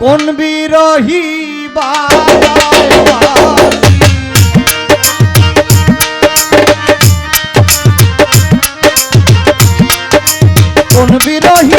কোন বিরোহী কোন বিরোহী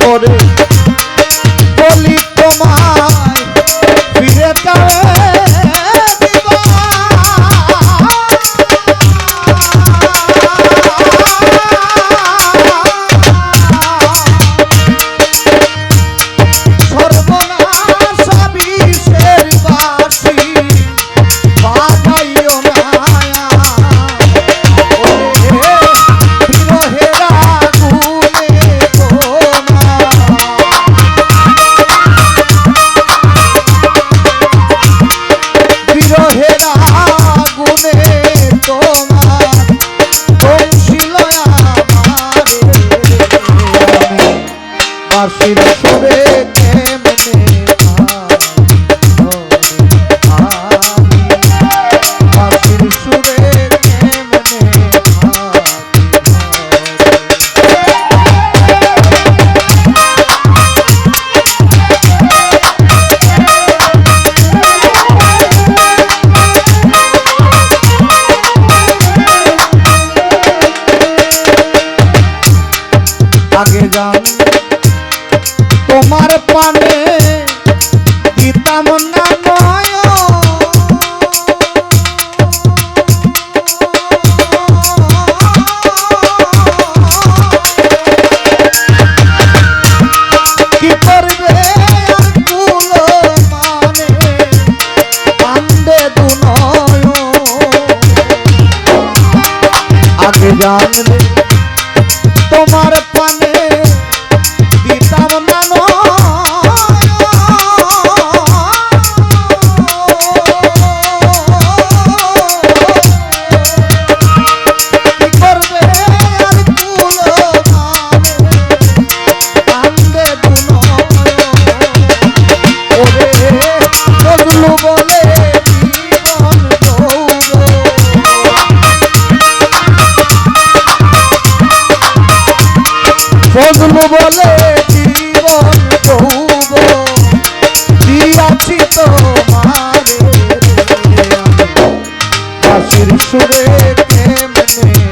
tomo যায় তোমার বন্ধু বলে জীবন বহুব। দিয়াছি তোমার সুরে কেমনে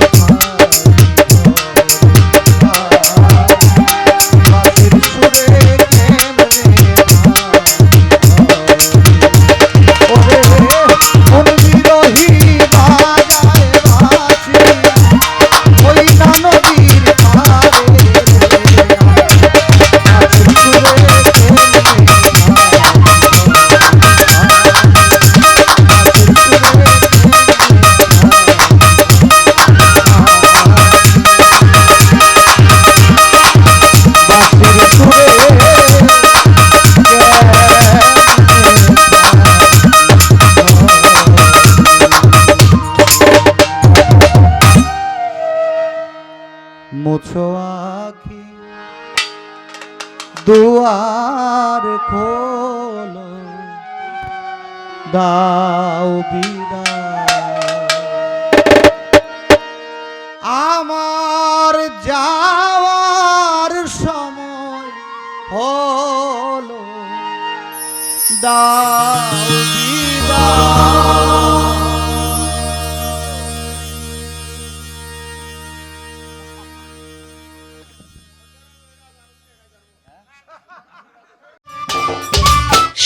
পাখি দুয়ার খোল। দাও আমার যাওয়ার সময় হল। দাও